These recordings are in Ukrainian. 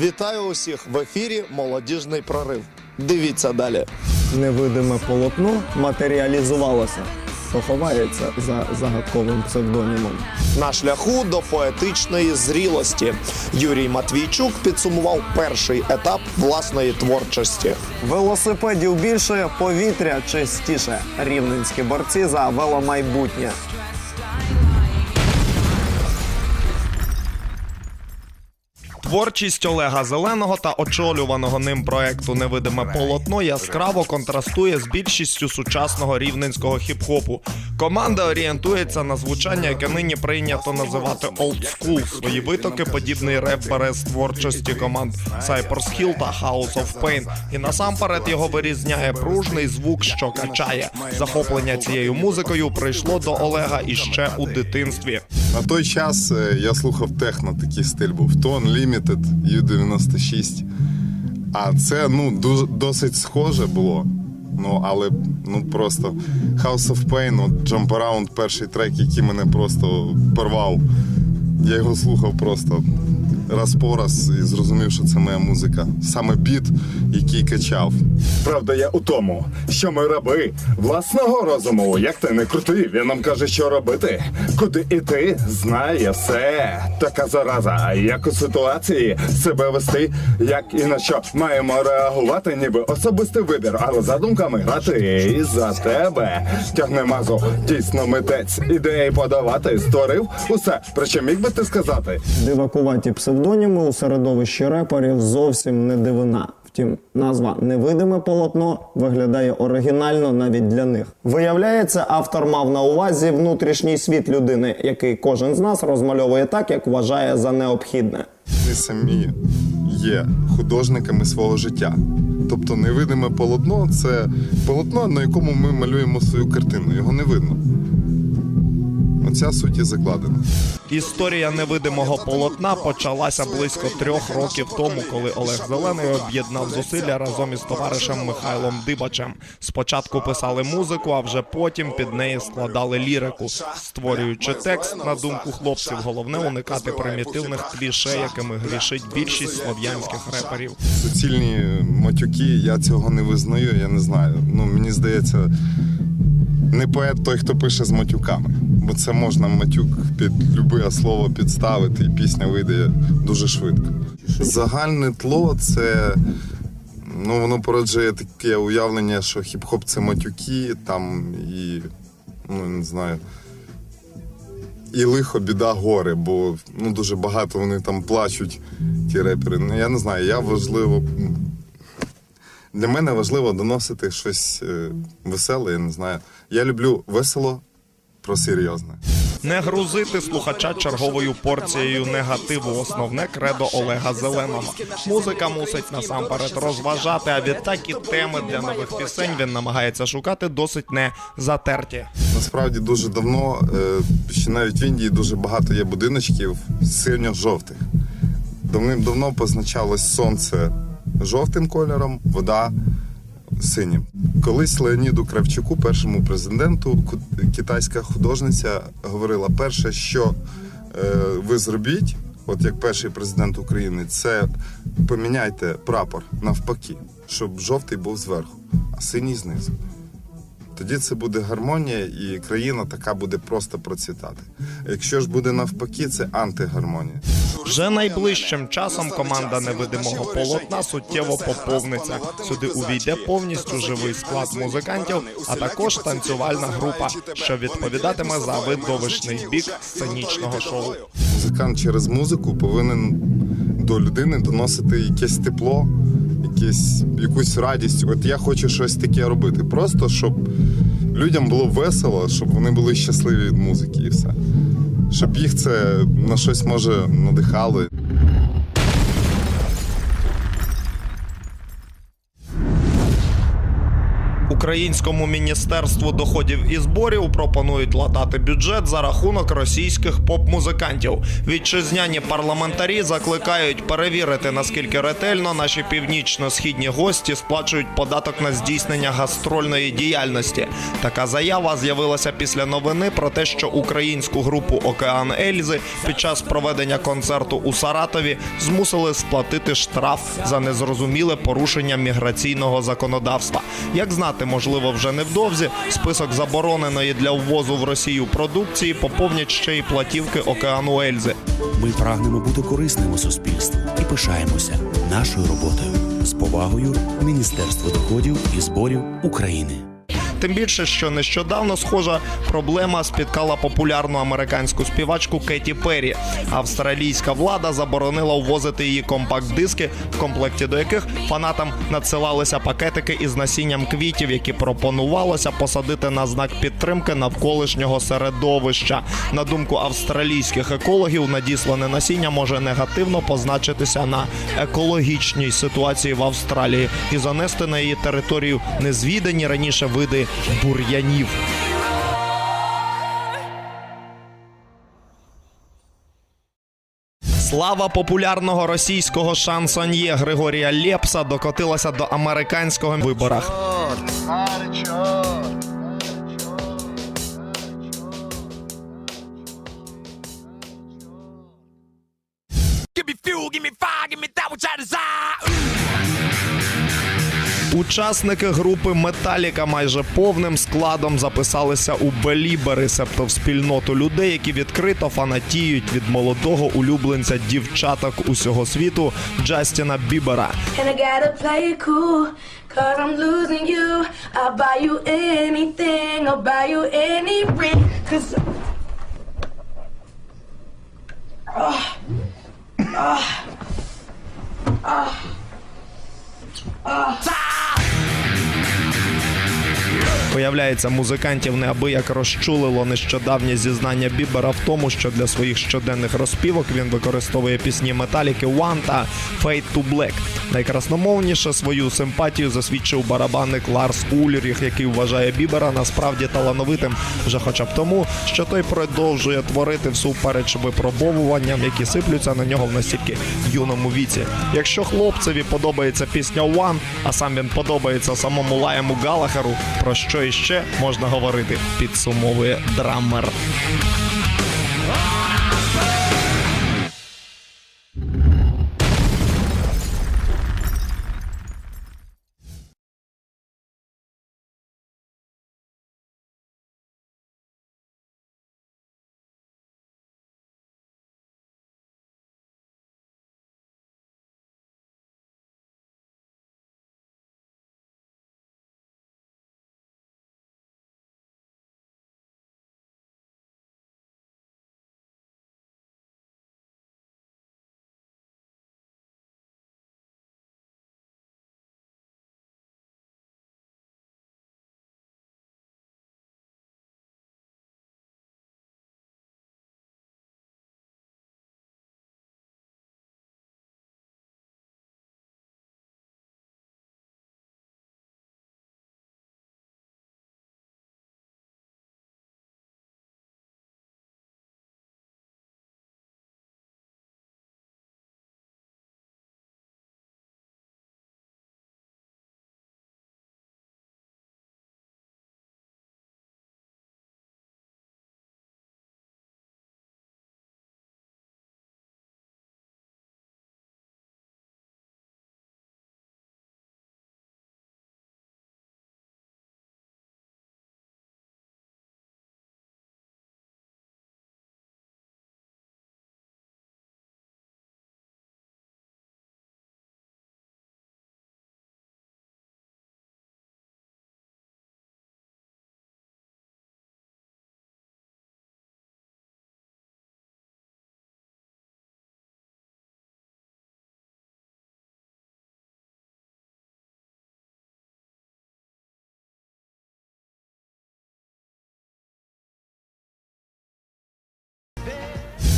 Вітаю усіх в ефірі Молодіжний прорив. Дивіться далі. невидиме полотно матеріалізувалося, то ховається за загадковим псевдонімом. На шляху до поетичної зрілості Юрій Матвійчук підсумував перший етап власної творчості. Велосипедів більше, повітря чистіше. Рівненські борці за веломайбутнє. Творчість Олега Зеленого та очолюваного ним проекту Невидиме полотно яскраво контрастує з більшістю сучасного рівненського хіп-хопу. Команда орієнтується на звучання, яке нині прийнято називати school. Свої витоки подібний реп бере з творчості команд Cypress Hill та House of Pain. І насамперед його вирізняє пружний звук, що качає. Захоплення цією музикою прийшло до Олега іще у дитинстві. На той час е, я слухав техно, такий стиль був. Tone Limited, U96. А це ну дуже досить схоже було. Ну, але ну просто House of Pain, от Jump Around, перший трек, який мене просто порвав. Я його слухав просто раз по раз і зрозумів, що це моя музика. Саме біт, який качав. Правда, я у тому, що ми раби власного розуму. Як ти не крутий, він нам каже, що робити. Куди іти, знає все. Така зараза, а як у ситуації себе вести, як і на що маємо реагувати, ніби особистий вибір, але задумками грати і за тебе. Тягне мазу, дійсно митець, ідеї подавати, створив усе. Причому міг би ти сказати? Дивакуваті псевдоніми у середовищі реперів зовсім не дивина. Втім, назва невидиме полотно виглядає оригінально навіть для них. Виявляється, автор мав на увазі внутрішній світ людини, який кожен з нас розмальовує так, як вважає за необхідне. Ми самі є художниками свого життя. Тобто невидиме полотно це полотно, на якому ми малюємо свою картину. Його не видно. Оця суть і закладена. Історія невидимого полотна почалася близько трьох років тому, коли Олег Зелений об'єднав зусилля разом із товаришем Михайлом Дибачем. Спочатку писали музику, а вже потім під неї складали лірику. Створюючи текст, на думку хлопців, головне уникати примітивних кліше, якими грішить більшість слов'янських реперів. Суцільні матюки, я цього не визнаю, я не знаю. Ну, мені здається, не поет той, хто пише з матюками. Бо це можна матюк під любе слово підставити, і пісня вийде дуже швидко. Загальне тло це. Ну, воно породжує таке уявлення, що хіп-хоп це матюки, там і ну не знаю. І лихо, біда, горе, бо ну дуже багато вони там плачуть, ті репери. Ну я не знаю, я важливо. Для мене важливо доносити щось е, веселе, я не знаю. Я люблю весело про серйозне. Не грузити слухача черговою порцією негативу. Основне кредо Олега Зеленого. Музика мусить насамперед розважати, а відтак і теми для нових пісень він намагається шукати досить не затерті. Насправді дуже давно, е, ще навіть в Індії дуже багато є будиночків синьо-жовтих. Давним-давно позначалось сонце жовтим кольором, вода синім. Колись Леоніду Кравчуку, першому президенту, китайська художниця говорила: перше, що е, ви зробіть, от як перший президент України, це поміняйте прапор навпаки, щоб жовтий був зверху, а синій знизу. Тоді це буде гармонія, і країна така буде просто процвітати. Якщо ж буде навпаки, це антигармонія. Вже найближчим часом команда невидимого полотна суттєво поповниться. Сюди увійде повністю живий склад музикантів, а також танцювальна група, що відповідатиме за видовищний бік сценічного шоу. Музикант через музику повинен до людини доносити якесь тепло, якесь, якусь радість. От я хочу щось таке робити. Просто щоб людям було весело, щоб вони були щасливі від музики і все. Щоб їх це на щось може надихало. Українському міністерству доходів і зборів пропонують латати бюджет за рахунок російських поп-музикантів. Вітчизняні парламентарі закликають перевірити наскільки ретельно наші північно-східні гості сплачують податок на здійснення гастрольної діяльності. Така заява з'явилася після новини про те, що українську групу Океан Ельзи під час проведення концерту у Саратові змусили сплатити штраф за незрозуміле порушення міграційного законодавства. Як знати, можливо, вже невдовзі список забороненої для ввозу в Росію продукції поповнять ще й платівки Океану Ельзи. Ми прагнемо бути корисними суспільству і пишаємося нашою роботою. З повагою Міністерство доходів і зборів України. Тим більше, що нещодавно схожа проблема спіткала популярну американську співачку Кеті Перрі. Австралійська влада заборонила ввозити її компакт-диски, в комплекті до яких фанатам надсилалися пакетики із насінням квітів, які пропонувалося посадити на знак підтримки навколишнього середовища. На думку австралійських екологів, надіслане насіння може негативно позначитися на екологічній ситуації в Австралії і занести на її територію незвідані раніше види бур'янів. Слава популярного російського шансоньє Григорія Лепса докотилася до американського виборах. Give me fuel, give me fire, give me that which I desire. Учасники групи Металіка майже повним складом записалися у Белібери, себто в спільноту людей, які відкрито фанатіють від молодого улюбленця дівчаток усього світу Джастіна Бібера. Cause I'm losing you. I'll buy you anything, I'll buy you any ring, cause. Виявляється, музикантів неабияк розчулило нещодавнє зізнання Бібера в тому, що для своїх щоденних розпівок він використовує пісні Металіки One та Fade to Black. Найкрасномовніше свою симпатію засвідчив барабанник Ларс Ульріх, який вважає Бібера насправді талановитим, вже хоча б тому, що той продовжує творити всупереч випробовуванням, які сиплються на нього в настільки юному віці. Якщо хлопцеві подобається пісня One, а сам він подобається самому Лаєму Галахеру, про що іще можна говорити, підсумовує драмер.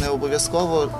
Не обов'язково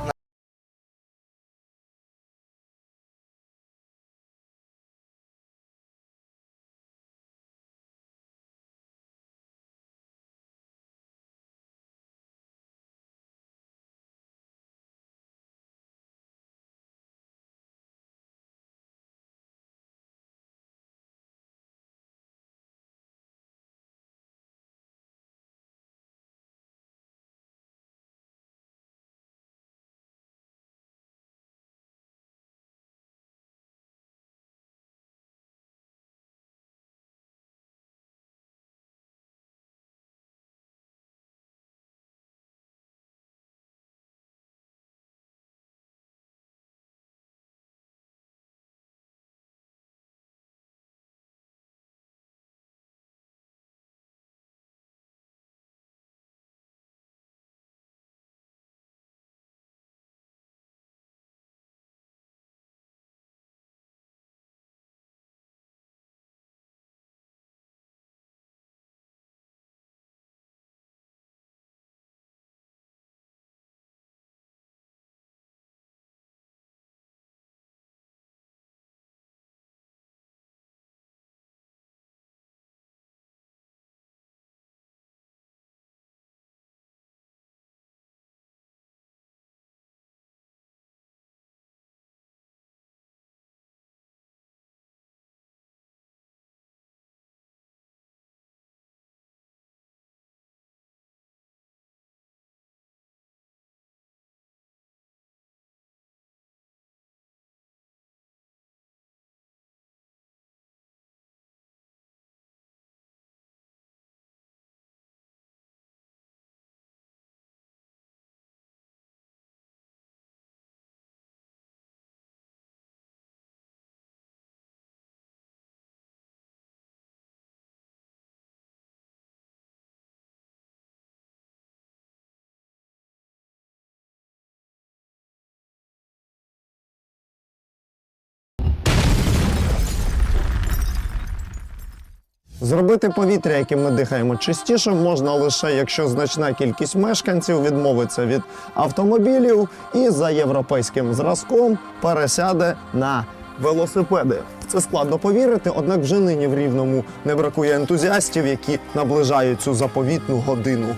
Зробити повітря, яким ми дихаємо, чистішим можна лише якщо значна кількість мешканців відмовиться від автомобілів і за європейським зразком пересяде на велосипеди. Це складно повірити, однак вже нині в рівному не бракує ентузіастів, які наближають цю заповітну годину.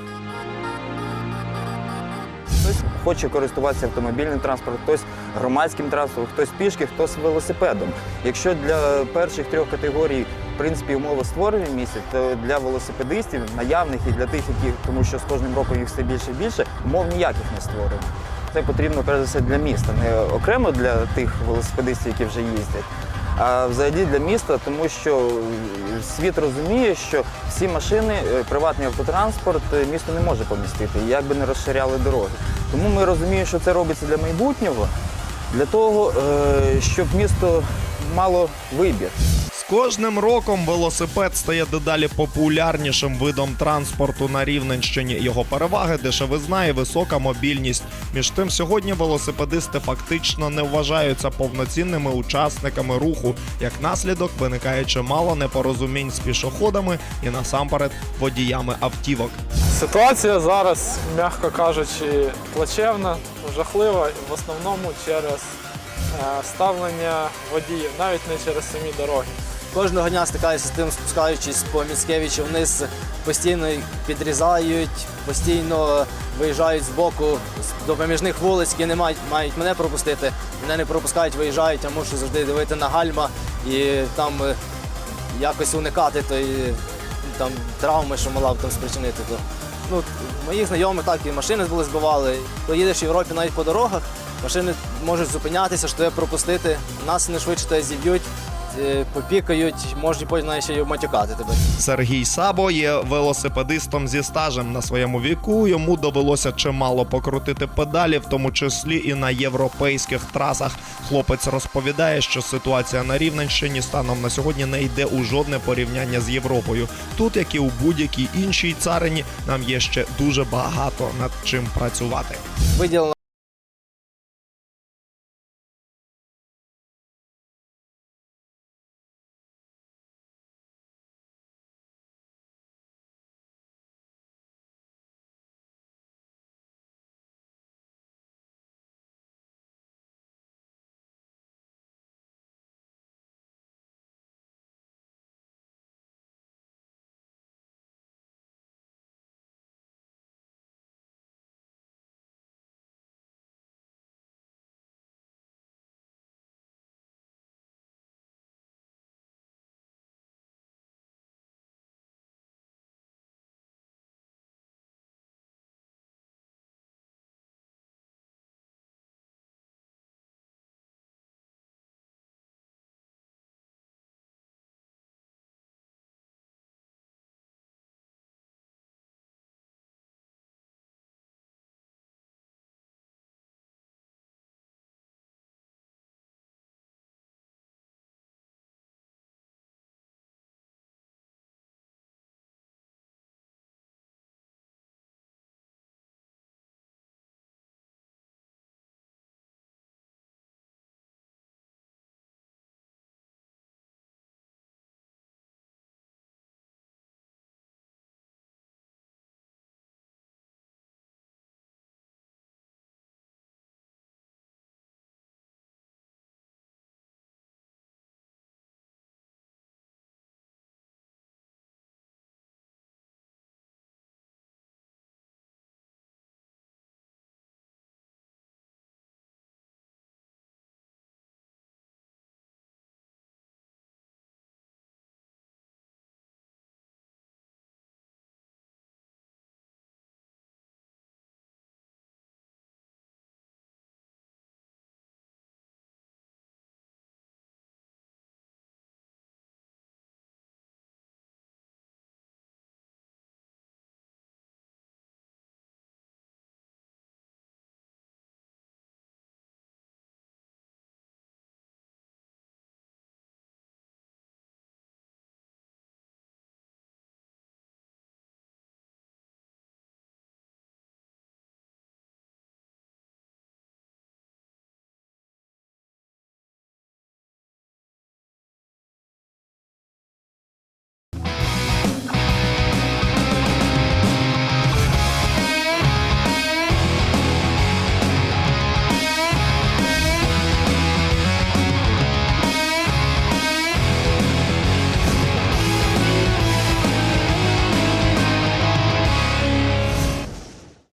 Хтось хоче користуватися автомобільним транспортом, хтось громадським транспортом, хтось пішки, хтось велосипедом. Якщо для перших трьох категорій принципі умови створені то для велосипедистів, наявних і для тих, які тому що з кожним роком їх все більше і більше, умов ніяких не створено. Це потрібно перш за все для міста, не окремо для тих велосипедистів, які вже їздять. А взагалі для міста, тому що світ розуміє, що всі машини, е, приватний автотранспорт е, місто не може помістити, як би не розширяли дороги. Тому ми розуміємо, що це робиться для майбутнього, для того, е, щоб місто мало вибір. Кожним роком велосипед стає дедалі популярнішим видом транспорту на Рівненщині. Його переваги, дешевизна і висока мобільність. Між тим, сьогодні велосипедисти фактично не вважаються повноцінними учасниками руху. Як наслідок виникає чимало непорозумінь з пішоходами і насамперед водіями автівок. Ситуація зараз, м'яко кажучи, плачевна, жахлива, в основному через е, ставлення водіїв, навіть не через самі дороги. Кожного дня стикаюся з тим, спускаючись по Міцкевичу вниз, постійно підрізають, постійно виїжджають з боку допоміжних вулиць, які не мають, мають мене пропустити. Мене не пропускають, виїжджають, я мушу завжди дивити на гальма і там е, якось уникати тої там, травми, що могла б там спричинити. То, ну, моїх знайомих так і машини були збивали. Коли їдеш в Європі навіть по дорогах, машини можуть зупинятися, що тебе пропустити, нас не швидше тебе зіб'ють, попікають, можуть потім ще й матюкати тебе. Сергій Сабо є велосипедистом зі стажем на своєму віку. Йому довелося чимало покрутити педалі, в тому числі і на європейських трасах. Хлопець розповідає, що ситуація на Рівненщині станом на сьогодні не йде у жодне порівняння з Європою. Тут, як і у будь-якій іншій царині, нам є ще дуже багато над чим працювати. Виділена